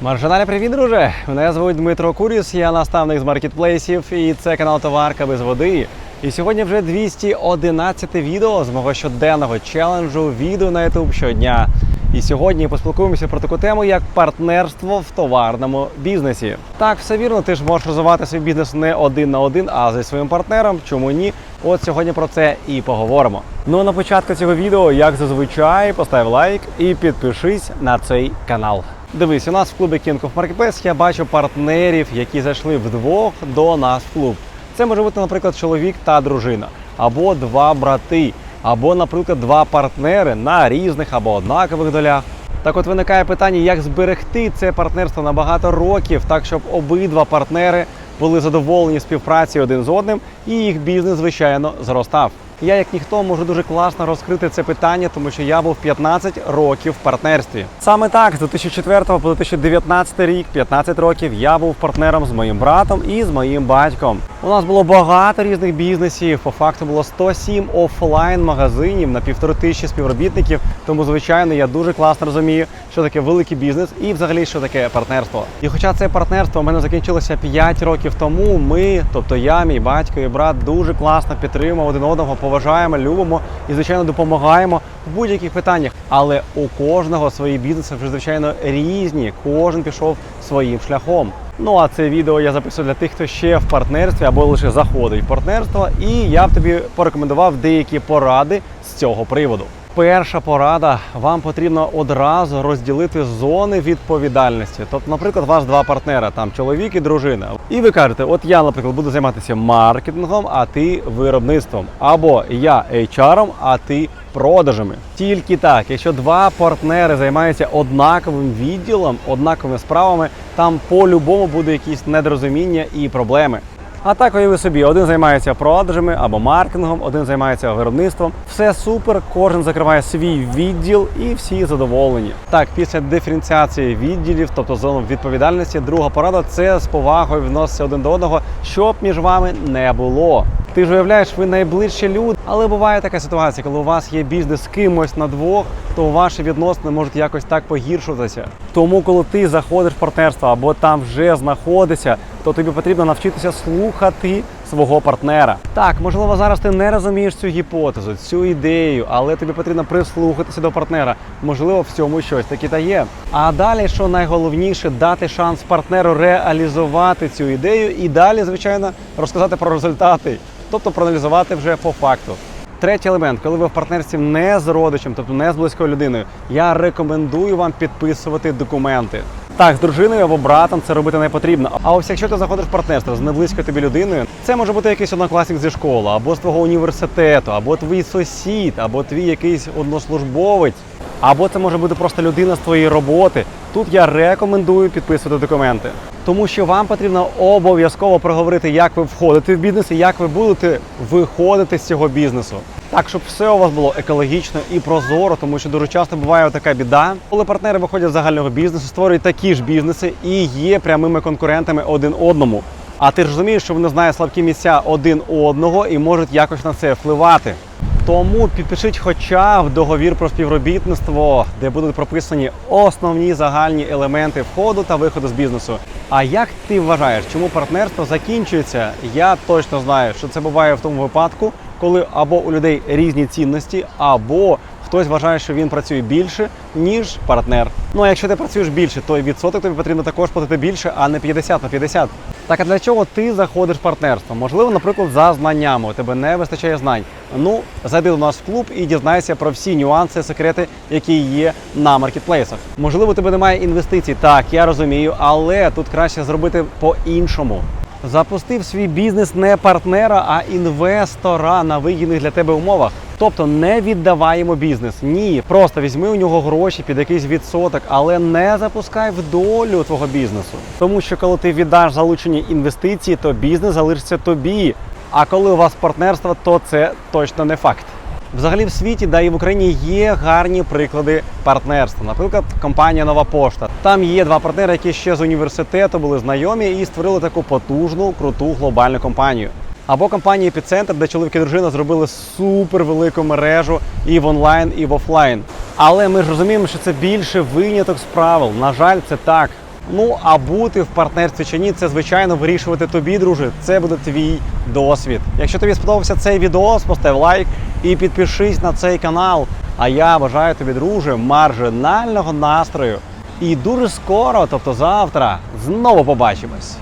Маржаналі, привіт, друже! Мене звуть Дмитро Куріс, я наставник з маркетплейсів, і це канал Товарка без води. І сьогодні вже 211 відео з мого щоденного челенджу відео на YouTube щодня. І сьогодні поспілкуємося про таку тему, як партнерство в товарному бізнесі. Так, все вірно, ти ж можеш розвивати свій бізнес не один на один, а зі своїм партнером. Чому ні? От сьогодні про це і поговоримо. Ну а на початку цього відео, як зазвичай, постав лайк і підпишись на цей канал. Дивись, у нас в клубі King of Marketplace я бачу партнерів, які зайшли вдвох до нас в клуб. Це може бути, наприклад, чоловік та дружина, або два брати, або, наприклад, два партнери на різних або однакових долях. Так от виникає питання, як зберегти це партнерство на багато років, так щоб обидва партнери були задоволені співпрацею один з одним, і їх бізнес, звичайно, зростав. Я, як ніхто, можу дуже класно розкрити це питання, тому що я був 15 років в партнерстві. Саме так, з 2004 по 2019 рік, 15 років, я був партнером з моїм братом і з моїм батьком. У нас було багато різних бізнесів. По факту було 107 офлайн магазинів на півтори тисячі співробітників. Тому, звичайно, я дуже класно розумію, що таке великий бізнес і взагалі що таке партнерство. І хоча це партнерство у мене закінчилося 5 років тому, ми, тобто я, мій батько і брат, дуже класно підтримуємо один одного, поважаємо, любимо і, звичайно, допомагаємо в будь-яких питаннях. Але у кожного свої бізнеси вже звичайно різні. Кожен пішов своїм шляхом. Ну а це відео я записую для тих, хто ще в партнерстві або лише заходить в партнерство. І я б тобі порекомендував деякі поради з цього приводу. Перша порада: вам потрібно одразу розділити зони відповідальності. Тобто, наприклад, у вас два партнера, там чоловік і дружина. І ви кажете, от я, наприклад, буду займатися маркетингом, а ти виробництвом. Або я HR, а ти продажами. Тільки так, якщо два партнери займаються однаковим відділом, однаковими справами, там по-любому буде якісь недорозуміння і проблеми. А так уяви собі, один займається продажами або маркетингом, один займається виробництвом. Все супер, кожен закриває свій відділ і всі задоволені. Так, після диференціації відділів, тобто зону відповідальності, друга порада це з повагою відноситися один до одного, щоб між вами не було. Ти ж уявляєш, ви найближчі люди, але буває така ситуація, коли у вас є бізнес з кимось на двох, то ваші відносини можуть якось так погіршуватися. Тому, коли ти заходиш в партнерство або там вже знаходишся, то тобі потрібно навчитися слухати свого партнера. Так, можливо, зараз ти не розумієш цю гіпотезу, цю ідею, але тобі потрібно прислухатися до партнера. Можливо, в цьому щось таки та є. А далі, що найголовніше, дати шанс партнеру реалізувати цю ідею і далі, звичайно, розказати про результати, тобто проаналізувати вже по факту. Третій елемент, коли ви в партнерстві не з родичем, тобто не з близькою людиною, я рекомендую вам підписувати документи. Так, з дружиною або братом це робити не потрібно. А ось якщо ти заходиш в партнерство з неблизькою тобі людиною, це може бути якийсь однокласник зі школи, або з твого університету, або твій сусід, або твій якийсь однослужбовець, або це може бути просто людина з твоєї роботи. Тут я рекомендую підписувати документи, тому що вам потрібно обов'язково проговорити, як ви входите в бізнес і як ви будете виходити з цього бізнесу. Так, щоб все у вас було екологічно і прозоро, тому що дуже часто буває така біда, коли партнери виходять з загального бізнесу, створюють такі ж бізнеси і є прямими конкурентами один одному. А ти ж розумієш, що вони знають слабкі місця один одного і можуть якось на це впливати. Тому підпишіть хоча б договір про співробітництво, де будуть прописані основні загальні елементи входу та виходу з бізнесу. А як ти вважаєш, чому партнерство закінчується? Я точно знаю, що це буває в тому випадку, коли або у людей різні цінності, або хтось вважає, що він працює більше, ніж партнер. Ну а якщо ти працюєш більше, то і відсоток тобі потрібно також платити більше, а не 50 на 50. Так а для чого ти заходиш в партнерство? Можливо, наприклад, за знаннями. У тебе не вистачає знань. Ну, зайди до нас в клуб і дізнайся про всі нюанси, секрети, які є на маркетплейсах. Можливо, у тебе немає інвестицій. Так, я розумію, але тут краще зробити по-іншому. Запустив свій бізнес не партнера, а інвестора на вигідних для тебе умовах. Тобто не віддаваємо бізнес. Ні, просто візьми у нього гроші під якийсь відсоток, але не запускай в долю твого бізнесу. Тому що коли ти віддаш залучені інвестиції, то бізнес залишиться тобі. А коли у вас партнерство, то це точно не факт. Взагалі в світі, да і в Україні є гарні приклади партнерства. Наприклад, компанія Нова Пошта. Там є два партнери, які ще з університету були знайомі і створили таку потужну, круту глобальну компанію. Або компанія Епіцентр, де чоловік і дружина зробили супер велику мережу і в онлайн, і в офлайн. Але ми ж розуміємо, що це більше виняток з правил. На жаль, це так. Ну а бути в партнерстві чи ні, це звичайно вирішувати тобі, друже. Це буде твій досвід. Якщо тобі сподобався цей відео, постав лайк і підпишись на цей канал. А я бажаю тобі, друже, маржинального настрою. І дуже скоро, тобто завтра, знову побачимось.